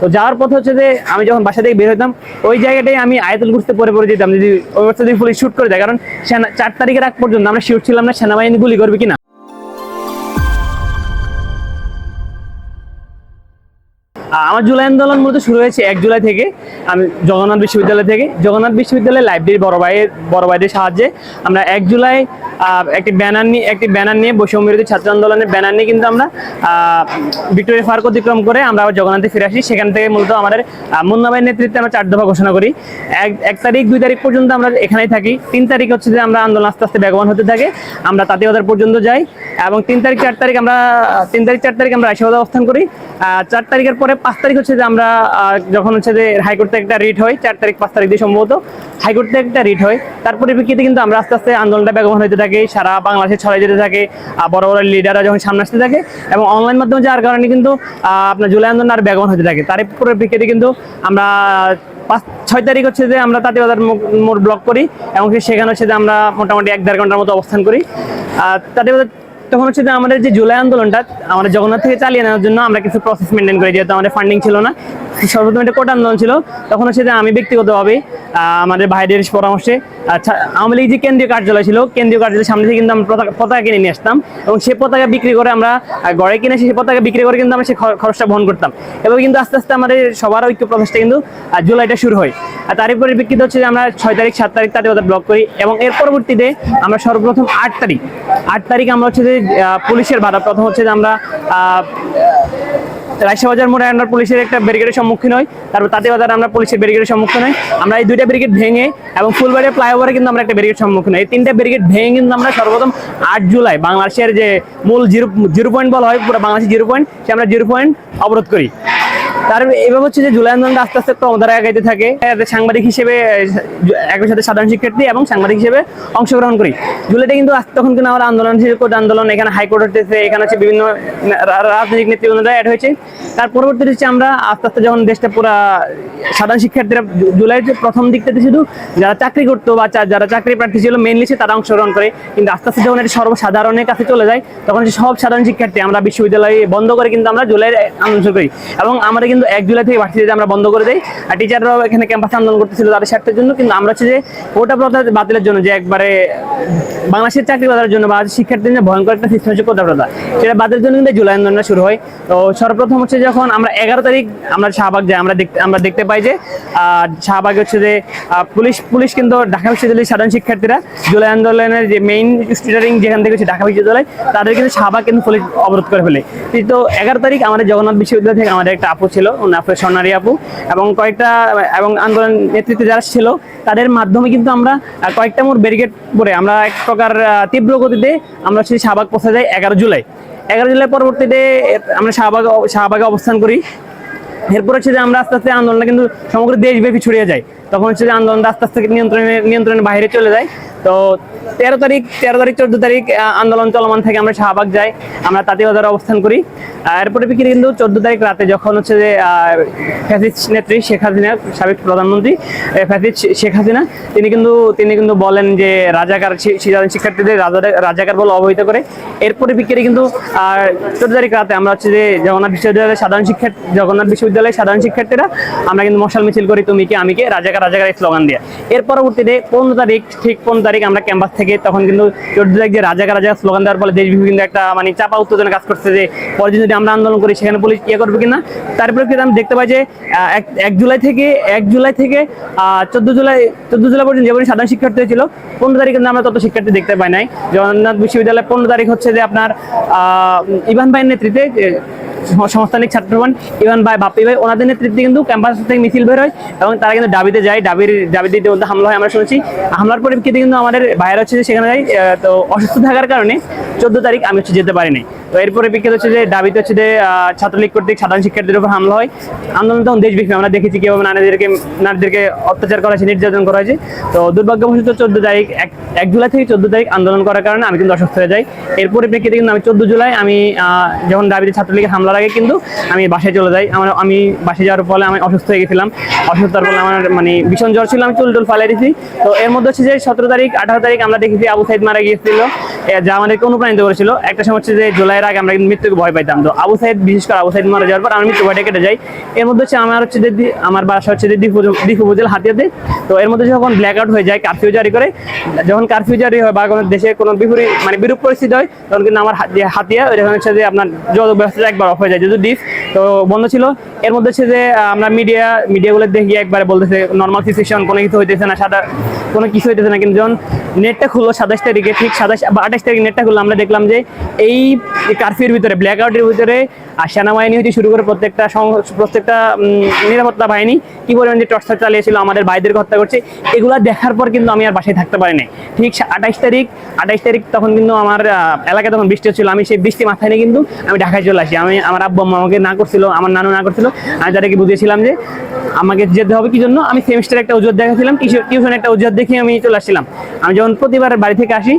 তো যাওয়ার পথে হচ্ছে যে আমি যখন বাসা থেকে বের হতাম ওই জায়গাটাই আমি আয়তুল কুর্সিতে পরে পরে যেতাম। যদি ওই অবস্থা যদি পুলিশ শ্যুট করে দেয়, কারণ চার তারিখের আগ পর্যন্ত আমরা শিওর ছিলাম না সেনাবাহিনী গুলি করবে কিনা। আমার জুলাই আন্দোলন মূলত শুরু হয়েছে এক জুলাই থেকে। আমি জগন্নাথ বিশ্ববিদ্যালয় থেকে। জগন্নাথ বিশ্ববিদ্যালয়ের লাইব্রেরি বড় ভাইয়ের, বড় ভাইদের সাহায্যে আমরা এক জুলাই একটি ব্যানার নিয়ে, একটি ব্যানার নিয়ে বৈষম্য বিরোধী ছাত্র আন্দোলনের ব্যানার নিয়ে কিন্তু আমরা ভিক্টোরিয়া পার্ক অতিক্রম করে আমরা আবার জগন্নাথে ফিরে আসি। সেখান থেকে মূলত আমাদের মুন্না নেতৃত্বে আমরা চার দফা ঘোষণা করি। এক এক তারিখ, দুই তারিখ পর্যন্ত আমরা এখানেই থাকি। তিন তারিখ হচ্ছে যে আমরা আন্দোলন আস্তে আস্তে বেগবান হতে থাকে। আমরা তাঁতিবাজার পর্যন্ত যাই এবং তিন তারিখ, চার তারিখ আমরা, তিন তারিখ, চার তারিখ আমরা আশীর্বাদ অবস্থান করি। চার তারিখের পরে পাঁচ তারিখ হচ্ছে যে আমরা যখন হচ্ছে যে হাইকোর্ট থেকে একটা রিট হয়, চার তারিখ, পাঁচ তারিখ দিয়ে সম্ভবত হাইকোর্ট থেকে একটা রিট হয়। তার পরিপ্রেক্ষিতে কিন্তু আমরা আস্তে আস্তে আন্দোলনটা বেগবান হতে থাকে, সারা বাংলাদেশে ছড়াই যেতে থাকে বড় বড় লিডাররা যখন সামনে আসতে থাকে এবং অনলাইন মাধ্যমে যাওয়ার কারণে কিন্তু আপনার জুলাই আন্দোলন আর বেগবান হতে থাকে। তার পরিপ্রেক্ষিতে কিন্তু আমরা, পাঁচ, ছয় তারিখ হচ্ছে যে আমরা তাঁতিবাজার মোড় ব্লক করি এবং সেখানে হচ্ছে যে আমরা মোটামুটি এক দেড় ঘণ্টার মতো অবস্থান করি। আর তাঁতিবাজার তখন হচ্ছে যে আমাদের যে জুলাই আন্দোলনটা, আমাদের জগন্নাথ থেকে চালিয়ে নেওয়ার জন্য আমরা কিছু প্রসেস মেনটেন করি, যেহেতু আমাদের ফান্ডিং ছিল না। সর্বপ্রথম একটা কোট আন্দোলন ছিল, তখন হচ্ছে যে আমি ব্যক্তিগতভাবে আমাদের ভাইদের পরামর্শে আচ্ছা আওয়ামী লীগ যে কেন্দ্রীয় কার্যালয় ছিল, কেন্দ্রীয় কার্যালয়ের সামনে থেকে কিন্তু আমরা পতাকা- কিনে নিয়ে আসতাম এবং সেই পতাকা বিক্রি করে আমরা গড়ে কিনে সেই পতাকা বিক্রি করে কিন্তু আমরা সেই খরচটা বহন করতাম। এবং কিন্তু আস্তে আস্তে আমাদের সবার ঐক্য প্রচেষ্টা কিন্তু জুলাইটা শুরু হয়। আর তারই পরিপ্রেক্ষিতে হচ্ছে যে আমরা ছয় তারিখ, সাত তারিখ তাদের ওদের ব্লক করি এবং এর পরবর্তীতে আমরা সর্বপ্রথম আট তারিখ আট তারিখ আমরা হচ্ছে যে পুলিশের বাধা। প্রথম হচ্ছে যে আমরা রাজশাহবাজার মোড়ে আমরা পুলিশের একটা ব্যারিকেডের সম্মুখীন হই। তারপর তাঁতিবাজার আমরা পুলিশের ব্যারিকেডের সম্মুখীন হই। আমরা এই দুইটা ব্যারিকেড ভেঙে এবং ফুলবাড়িয়া ফ্লাইওভারে কিন্তু আমরা একটা ব্যারিকেড সম্মুখীন হই। এই তিনটা ব্যারিকেড ভেঙে কিন্তু আমরা সর্বপ্রথম আট জুলাই বাংলাদেশের যে মূল জিরো জিরো পয়েন্ট বলা হয়, পুরো বাংলাদেশের জিরো পয়েন্ট, সে আমরা জিরো পয়েন্ট অবরোধ করি। তার এভাবে হচ্ছে যে জুলাই আন্দোলনটা আস্তে আস্তে ক্রমধারা আগাইতে থাকে। সাংবাদিক হিসেবে, একই সাথে সাধারণ শিক্ষার্থী এবং সাংবাদিক হিসেবে অংশগ্রহণ করি। জুলাইটা কিন্তু তখন কিন্তু আমার আন্দোলন কোর্ট আন্দোলন, এখানে হাইকোর্ট হতেছে এখানে হচ্ছে বিভিন্ন রাজনৈতিক নেতৃবৃন্দরা অ্যাড হয়েছে। তার পরবর্তীতে হচ্ছে আমরা আস্তে আস্তে যখন দেশটা পুরা সাধারণ শিক্ষার্থীরা জুলাইয়ের প্রথম দিক থেকে শুধু যারা চাকরি করতো বা যারা চাকরি প্রার্থী ছিল মেনলি সে তারা অংশগ্রহণ করে। কিন্তু আস্তে আস্তে যখন এটা সর্বসাধারণের কাছে চলে যায়, তখন সব সাধারণ শিক্ষার্থী আমরা বিশ্ববিদ্যালয়ে বন্ধ করে কিন্তু আমরা জুলাইয়ের আন্দোলন করি। এবং আমরা কিন্তু এক জুলাই থেকে ভার্সিটিতে আমরা বন্ধ করে দেই। আর টিচাররাও এখানে ক্যাম্পাসে আন্দোলন করতেছিল তাদের স্বার্থের জন্য। কিন্তু আমরা হচ্ছে যে ওটা প্রথা বাতিলের জন্য যে একবারে বাংলাদেশের চাকরি বাজারের জন্য বা শিক্ষার্থীদের জন্য ভয়ঙ্কর একটা সিস্টেম হচ্ছে কোটা প্রথা সেটা বাতিলের জন্য কিন্তু জুলাই আন্দোলনটা শুরু হয়। তো সর্বপ্রথম হচ্ছে যখন আমরা এগারো তারিখ আমরা শাহবাগ যাই, আমরা দেখতে আমরা দেখতে পাই যে শাহবাগে হচ্ছে যে পুলিশ পুলিশ কিন্তু ঢাকা বিশ্ববিদ্যালয়ের সাধারণ শিক্ষার্থীরা জুলাই আন্দোলনের যে মেইন স্টুডেন্ট যেখান থেকে হচ্ছে ঢাকা বিশ্ববিদ্যালয়, তাদের কিন্তু শাহবাগ কিন্তু পুলিশ অবরোধ করে ফেলে। তো এগারো তারিখ আমাদের জগন্নাথ বিশ্ববিদ্যালয় থেকে আমাদের একটা আপু ছিল আপু স্বর্ণারী আপু, এবং কয়েকটা, এবং আন্দোলন নেতৃত্বে যারা ছিল, তাদের মাধ্যমে কিন্তু আমরা কয়েকটা মোট ব্যারিকেড পরে আমরা এক প্রকার তীব্র গতিতে আমরা সেই শাহবাগ পৌঁছে যাই এগারো জুলাই। এগারো জুলাই পরবর্তীতে আমরা শাহবাগ, শাহবাগে অবস্থান করি। এরপর হচ্ছে যে আমরা আস্তে আস্তে আন্দোলনটা কিন্তু সমগ্র দেশব্যাপী ছড়িয়ে যায়। তখন হচ্ছে যে আন্দোলনটা আস্তে আস্তে নিয়ন্ত্রণের নিয়ন্ত্রণের বাইরে চলে যায়। তো তেরো তারিখ তেরো তারিখ, চোদ্দ তারিখ আন্দোলন চলমান থেকে আমরা শাহবাগ যাই, আমরা তাঁতিবাজারে অবস্থান করি। এরপরে বিক্রি কিন্তু চোদ্দ তারিখ রাতে যখন হচ্ছে যে ফ্যাসিস নেত্রী শেখ হাসিনা, সাবেক প্রধানমন্ত্রী ফ্যাসিস শেখ হাসিনা, তিনি কিন্তু তিনি কিন্তু বলেন যে, রাজাকার শিক্ষার্থীদের রাজা- রাজাকার বলে অবহিত করে। এরপরে বিক্রি কিন্তু চোদ্দ তারিখ রাতে আমরা হচ্ছে যে, জগন্নাথ বিশ্ববিদ্যালয়ের সাধারণ শিক্ষার্থী, জগন্নাথ বিশ্ববিদ্যালয়ের সাধারণ শিক্ষার্থীরা, আমরা কিন্তু মশাল মিছিল করি, তুমি কি, আমি কে, রাজাকার রাজাকার এই স্লোগান দিয়ে। এর পরবর্তীতে পনেরো তারিখ, ঠিক পনেরো তারিখ আমরা ক্যাম্পাস থেকে তখন কিন্তু চোদ্দ তারিখ যে রাজাকার রাজাকার স্লোগান দেওয়ার ফলে দেশব্যাপী কিন্তু একটা মানে চাপা উত্তেজনা কাজ করছে যে, পরে যদি আমরা আন্দোলন করি, সেখানে পুলিশ ইয়ে করবে কিনা? তারপরে কিন্তু আমি দেখতে পাই যে এক জুলাই থেকে, এক জুলাই থেকে চোদ্দ জুলাই চোদ্দ জুলাই পর্যন্ত যেমন সাধারণ শিক্ষার্থী ছিল, পনেরো তারিখ কিন্তু আমরা তত শিক্ষার্থী দেখতে পাই নাই। জগন্নাথ বিশ্ববিদ্যালয়ে পনেরো তারিখ হচ্ছে যে আপনার ইভান ভাইয়ের নেতৃত্বে সমস্তানিক ছাত্রগণ ইভান ভাই বাপি ভাই। ওনাদের নেতৃত্বে কিন্তু ক্যাম্পাস থেকে মিছিল বের হয় এবং তারা কিন্তু দাবিতে যায়। দাবির দাবিতে ইতিমধ্যে হামলা হয়, আমরা শুনেছি। হামলার পরিপ্রেক্ষিতে কিন্তু আমাদের বাইরে হচ্ছে যে সেখানে যাই তো অসুস্থ থাকার কারণে চোদ্দ তারিখ আমি হচ্ছে যেতে পারিনি। তো এর পরিপ্রেক্ষিতে হচ্ছে যে দাবিতে হচ্ছে যে ছাত্রলীগ কর্তৃক সাধারণ শিক্ষার্থীদের উপর হামলা হয়। আন্দোলন তখন দেশব্যাপী আমরা দেখেছি কীভাবে নারীদেরকে নারীদেরকে অত্যাচার করা হয়েছে, নির্যাতন করা হয়েছে। তো দুর্ভাগ্যবশত চোদ্দ তারিখ, এক এক জুলাই থেকে চোদ্দ তারিখ আন্দোলন করার কারণে আমি কিন্তু অসুস্থ হয়ে যাই। এর পরিপ্রেক্ষিতে কিন্তু আমি চোদ্দ জুলাই আমি যখন দাবিতে ছাত্রলীগের হামলার আগে কিন্তু আমি বাসায় চলে যাই। আমার আমি বাসায় যাওয়ার ফলে আমি অসুস্থ হয়ে গেছিলাম। অসুস্থতার ফলে আমার মানে ভীষণ জ্বর ছিল, আমি চুল টুল ফালাই দিয়েছি তো এর মধ্যে হচ্ছে যে সতেরো তারিখ, আঠারো তারিখ আমরা দেখেছি আবু সাইদ মারা গিয়েছিল। যা আমাদেরকে অনুপ্রাণিত করেছিল। একটা সময় হচ্ছে যে জুলাইয়ের আগে আমরা মৃত্যুকে ভয় পাইতাম। তো আবু সাইদ, বিশেষ করে আবু সাইদ মারা যাওয়ার পর আমি মৃত্যু ভয়টা কেটে যাই। এর মধ্যে হচ্ছে আমার হচ্ছে যে আমার বাসা হচ্ছে যে দীপ উপজেলা হাতিয়াতে। তো এর মধ্যে যখন ব্ল্যাক আউট হয়ে যায় কারফিউ জারি করে, যখন কারফিউ জারি হয় বা কোনো দেশে কোনো বিপরীত মানে বিরূপ পরিস্থিতি হয়, তখন কিন্তু আমার হাতিয়া, ওই যখন হচ্ছে যে আপনার যোগাযোগ ব্যবস্থা একবার অফ হয়ে যায়, যেহেতু ডিপ তো বন্ধ ছিল। এর মধ্যে হচ্ছে যে আমরা মিডিয়া মিডিয়াগুলো দেখি, একবারে বলতেছে নর্মাল সিচুয়েশন কোনো কিছু হইতেছে না, সাদা, কোনো কিছু হইতেছে না। কিন্তু যখন নেটটা খুললো সাতাশ তারিখে, ঠিক সাতাশ, বা আঠাশ তারিখ নেটটা খুললো, আমরা দেখলাম যে এই কারফিউর ভিতরে ব্ল্যাক আউটের ভিতরে আর সেনাবাহিনী হতে শুরু করে প্রত্যেকটা প্রত্যেকটা নিরাপত্তা বাহিনী কি পরিমাণ যে টর্চার চালিয়েছিল, আমাদের ভাইদেরকে হত্যা করছে, এগুলো দেখার পর কিন্তু আমি আর বাসায় থাকতে পারি নাই। ঠিক আঠাইশ তারিখ আঠাইশ তারিখ তখন কিন্তু আমার এলাকায় তখন বৃষ্টি হচ্ছিল, আমি সেই বৃষ্টি মাথায় নিয়ে কিন্তু আমি ঢাকায় চলে আসি। আমি, আমার আব্বু আম্মা আমাকে না করছিল, আমার নানু না করছিল, আমি তাদেরকে বুঝিয়েছিলাম যে আমাকে যেতে হবে, কি জন্য? আমি সেমিস্টার একটা অজুহাত দেখাছিলাম, টিউশন একটা অজুহাত দেখে আমি চলে আসছিলাম। আমি যখন প্রতিবার বাড়ি থেকে আসি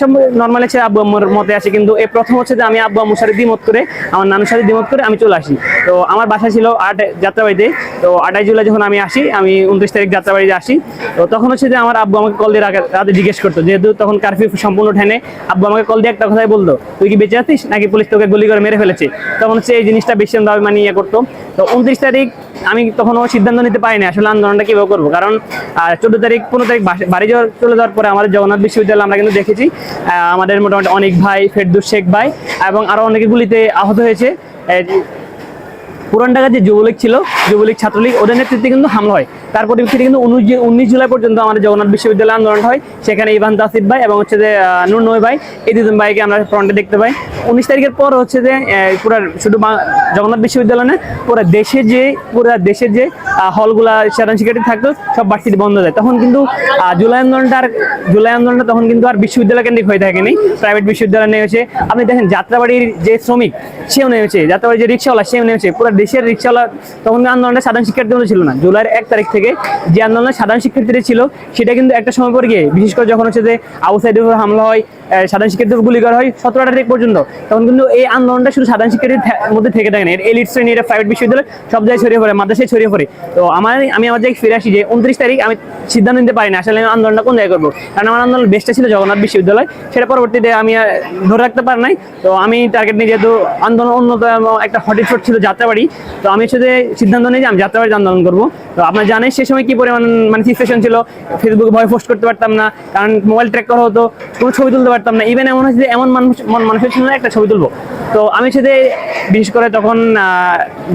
সব নর্মাল হচ্ছে আব্বু আম্মুর মতে আসি, কিন্তু এই প্রথম হচ্ছে যে আমি আব্বু আম্মুর সাথে দ্বিমত করে, আমার নানুর সাথে দ্বিমত করে আমি চলে আসি। তো আমার বাসা ছিল আট যাত্রাবাড়িতে, তো আঠাশ জুলাই যখন আমি আসি, আমি উনত্রিশ তারিখ যাত্রাবাড়িতে আসি, তো তখন হচ্ছে যে আমার আব্বু আমাকে কল দিয়ে রাতে জিজ্ঞেস করতো, যেহেতু তখন কারফিউ সম্পূর্ণ ঠেনে আব্বু আমাকে কল দিয়ে একটা কথাই বলতো, তুই কি বেঁচে আছিস? নাকি পুলিশ তোকে গুলি করে মেরে ফেলেছে? তখন হচ্ছে এই জিনিসটা ভীষণভাবে মানে ইয়ে করতো। তো উনত্রিশ তারিখ আমি তখনও সিদ্ধান্ত নিতে পারিনি আসলে আন্দোলনটা কীভাবে করব। কারণ চোদ্দ তারিখ, পনেরো তারিখ বাড়ি চলে যাওয়ার পরে আমাদের জগন্নাথ বিশ্ববিদ্যালয় আমরা কিন্তু দেখেছি আমাদের মোটামুটি অনেক ভাই, ফেরদুস শেখ ভাই এবং আরও অনেকে গুলিতে আহত হয়েছে। পুরান ঢাকার যে যুবলীগ ছিল, যুবলীগ ছাত্রলীগ, ওদের নেতৃত্বে কিন্তু হামলা হয়। তার পরিপ্রেক্ষিতে কিন্তু উনিশ উনিশ জুলাই পর্যন্ত আমাদের জগন্নাথ বিশ্ববিদ্যালয় আন্দোলন হয়। সেখানে ইভান তাসিফ ভাই এবং হচ্ছে যে নূর নয় ভাই, এই দুজন ভাইকে আমরা ফ্রন্টে দেখতে পাই। উনিশ তারিখের পর হচ্ছে যে পুরো শুধু জগন্নাথ বিশ্ববিদ্যালয় না, পুরো দেশের যে, পুরো দেশের যে হলগুলা সাধারণ শিক্ষার্থী থাকতো, সব ভার্সিটি বন্ধ যায় তখন কিন্তু জুলাই আন্দোলনটা আর, জুলাই আন্দোলনটা তখন কিন্তু আর বিশ্ববিদ্যালয় কেন্দ্রিক হয়ে থাকেনি। প্রাইভেট বিশ্ববিদ্যালয় নেমেছে। আপনি দেখেন, যাত্রাবাড়ির যে শ্রমিক, সেও নেমেছে। যাত্রাবাড়ির যে রিক্সাওয়ালা, সেও নেমেছে। পুরো দেশের রিক্সাওয়ালা, তখন আন্দোলনটা সাধারণ শিক্ষার্থীর মধ্যে ছিল না। জুলাইয়ের এক তারিখ থেকে যে আন্দোলনে সাধারণ শিক্ষার্থীরা ছিল, সেটা কিন্তু একটা সময় পর গিয়ে, বিশেষ করে যখন হচ্ছে যে আউটসাইডের উপর হামলা হয় সাধারণ শিক্ষার্থীর উপর গুলি করা হয় সতেরো তারিখ পর্যন্ত। তখন কিন্তু এই আন্দোলনটা শুধু সাধারণ শিক্ষার্থীর মধ্যে থেকে থাকে না এর এলিট শ্রেণি এটা প্রাইভেট বিশ্ববিদ্যালয়, সব জায়গায় ছড়িয়ে পড়ে, মাদ্রাসায় ছড়িয়ে পড়ে। তো আমার, আমি আমার জায়গায় ফিরে আসি যে উনত্রিশ তারিখ আমি সিদ্ধান্ত নিতে পারি না, আসলে আমি আন্দোলনটা কোন জায়গায় করব? কারণ আমার আন্দোলন বেস্টটা ছিল জগন্নাথ বিশ্ববিদ্যালয়, সেটা পরবর্তীতে আমি ধরে রাখতে পারি নাই। তো আমি টার্গেট নিয়ে যেহেতু আন্দোলন অন্যতম একটা হটিস্পট ছিল যাত্রাবাড়ি, তো আমি শুধু সিদ্ধান্ত নিই যে আমি যাত্রাবাড়িতে আন্দোলন করব। তো আপনার জানেন সে সময় কি পরিমাণ মানে সিচুয়েশন ছিল ফেসবুকে ভয় পোস্ট করতে পারতাম না, কারণ মোবাইল ট্র্যাক করা হতো, কোনো ছবি তুলতে পারতাম না। ইভেন এমন হয়েছে যে এমন মানুষ মানুষের না, একটা ছবি তুলবো। তো আমি সাথে বিশেষ করে তখন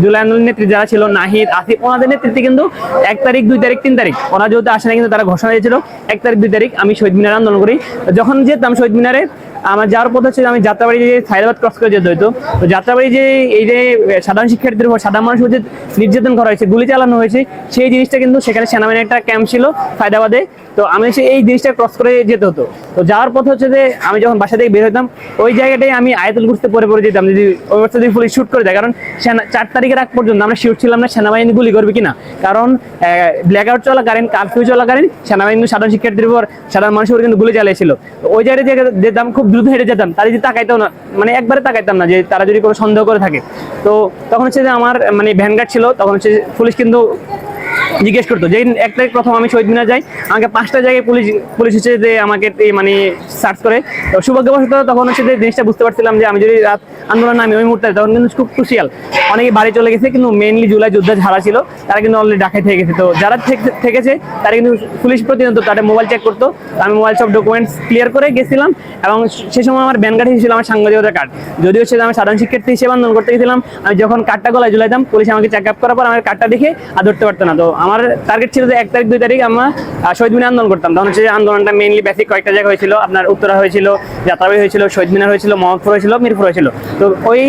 জুলাই আন্দোলন নেত্রী যারা ছিল, নাহিদ, আসিফ, ওনাদের নেতৃত্বে কিন্তু এক তারিখ, দুই তারিখ, তিন তারিখ ওরা যেহেতু আসে না কিন্তু তারা ঘোষণা দিয়েছিল, এক তারিখ, দুই তারিখ আমি শহীদ মিনারে আন্দোলন করি। যখন যেতাম শহীদ মিনারে আমার যাওয়ার পথ হচ্ছে আমি যাত্রাবাড়ি যে সাইদাবাদ ক্রস করে যেতে হতো তো যাত্রাবাড়ি যে এই যে সাধারণ শিক্ষার্থীদের উপর সাধারণ মানুষের যে নির্যাতন করা হয়েছে, গুলি চালানো হয়েছে, সেই জিনিসটা কিন্তু সেখানে সেনাবাহিনীর একটা ক্যাম্প ছিল ফায়দাবাদে তো আমি সে এই জিনিসটা ক্রস করে যেতে হতো। তো যাওয়ার পথ হচ্ছে যে আমি যখন বাসা থেকে বের হতাম ওই জায়গাটাই আমি আয়াতুল ঘুরতে পরে পরে যেতাম। যদি ওই অবস্থা যদি পুলিশ শ্যুট করে দেয়, কারণ সেনা- চার তারিখের আগ পর্যন্ত আমরা শিওর ছিলাম না, সেনাবাহিনী গুলি করবে কিনা। কারণ ব্ল্যাক আউট চলাকালীন কারফিউ চলাকালীন, সেনাবাহিনী সাধারণ শিক্ষার্থীর উপর, সাধারণ মানুষের উপর কিন্তু গুলি চালিয়েছিল। ওই জায়গায় যেতাম খুব দ্রুত হেঁটে যেতাম, তারা যদি তাকাইতাম না মানে একবারে তাকাইতাম না যে তারা যদি কোনো সন্দেহ করে থাকে। তো তখন হচ্ছে যে আমার মানে ভ্যানগার্ড ছিল, তখন হচ্ছে পুলিশ কিন্তু জিজ্ঞেস করতো যে এক তারিখ প্রথম আমি শহীদ মিনার যাই, আমাকে পাঁচটা জায়গায় পুলিশ পুলিশ হচ্ছে যে আমাকে মানে সার্চ করে। তো সৌভাগ্যবশত তখন হচ্ছে যে জিনিসটা বুঝতে পারছিলাম যে আমি যদি রাত আন্দোলন নামি ওই মুহূর্তে, তখন কিন্তু খুব ক্রুশিয়াল অনেকে বাড়ি চলে গেছে, কিন্তু মেইনলি জুলাই যোদ্ধা যারা ছিল, তারা কিন্তু অলরেডি ডাকাই থেকে গেছে। তো যারা থেকে- থেকেছে, তারা কিন্তু পুলিশ প্রতিনিয়ত তাদের মোবাইল চেক করতো। আমি মোবাইল সব ডকুমেন্টস ক্লিয়ার করে গেছিলাম এবং সে সময় আমার ব্যান কার্ড ছিল আমার সাংবাদিকতার কার্ড যদিও হচ্ছে আমি সাধারণ শিক্ষার্থী হিসেবে আন্দোলন করতে গেছিলাম, আমি যখন কার্ডটা গলায় ঝুলাইতাম, পুলিশ আমাকে চেক আপ করার পর আমার কার্ডটা দেখে আর ধরতে পারতো না। তো আমার টার্গেট ছিল যে এক তারিখ, দুই তারিখ আমরা শহীদ মিনার আন্দোলন করতাম। তখন হচ্ছে আন্দোলনটা মেইনলি বেসিক কয়েকটা জায়গায় হয়েছিল। আপনার উত্তরা হয়েছিল, যাত্রাবাড়ি হয়েছিল, শহীদ মিনার হয়েছিল, মোহাম্মদপুর হয়েছিল, মিরপুর হয়েছিল। তো ওই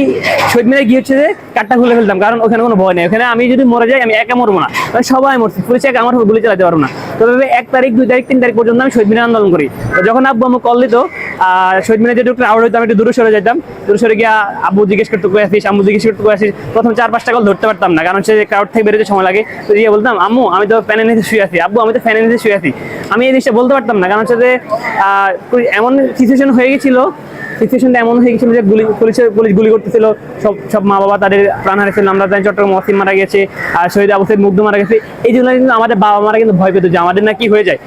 শহীদ মিনার গিয়ে হচ্ছে যে কার্ডটা খুলে ফেলতাম, কারণ ওখানে কোনো ভয় নেই। ওখানে আমি যদি মরে যাই, আমি একা মরবো না। মানে সবাই মরছি, পুলিশ একা আমার গুলি চালাতে পারব না। তো এভাবে এক তারিখ, দুই তারিখ, তিন তারিখ পর্যন্ত আমি শহীদ মিনার আন্দোলন করি। যখন আব্বু আমি কল দিত শহীদ মিনার যেটুকু ক্রাউড হইতো, আমি একটু দূরে সরে যেতাম দূরে সরে গিয়ে আব্বু জিজ্ঞেস করতে কয়ে আসিস? আম্মু জিজ্ঞেস করতে কয়ে আসিস? প্রথম চার, পাঁচটা কল ধরতে পারতাম না, কারণ যে ক্রাউড থেকে বেরোতে সময় লাগে। তো গিয়ে বলতাম, আম্মু, আমি তো ফ্যানের নিচে শুয়ে আছি। আব্বু, আমি তো ফ্যানের নিচে শুয়ে আছি। আমি এই জিনিসটা বলতে পারতাম না, কারণ হচ্ছে যে এমন সিচুয়েশন হয়ে গেছিল সিচুয়েশনটা এমন হয়ে গেছিল যে গুলি পুলিশের পুলিশ গুলি করতেছিল। সব সব মা বাবা তাদের প্রাণ হারিয়েছিল আমরা জানি চট্টগ্রাম মসিম মারা গেছে, আর শহীদ আবু মুগ্ধ মারা গেছে। এই জন্য কিন্তু আমাদের বাবা মারা কিন্তু ভয় পেত যে আমাদের নাকি হয়ে যায়?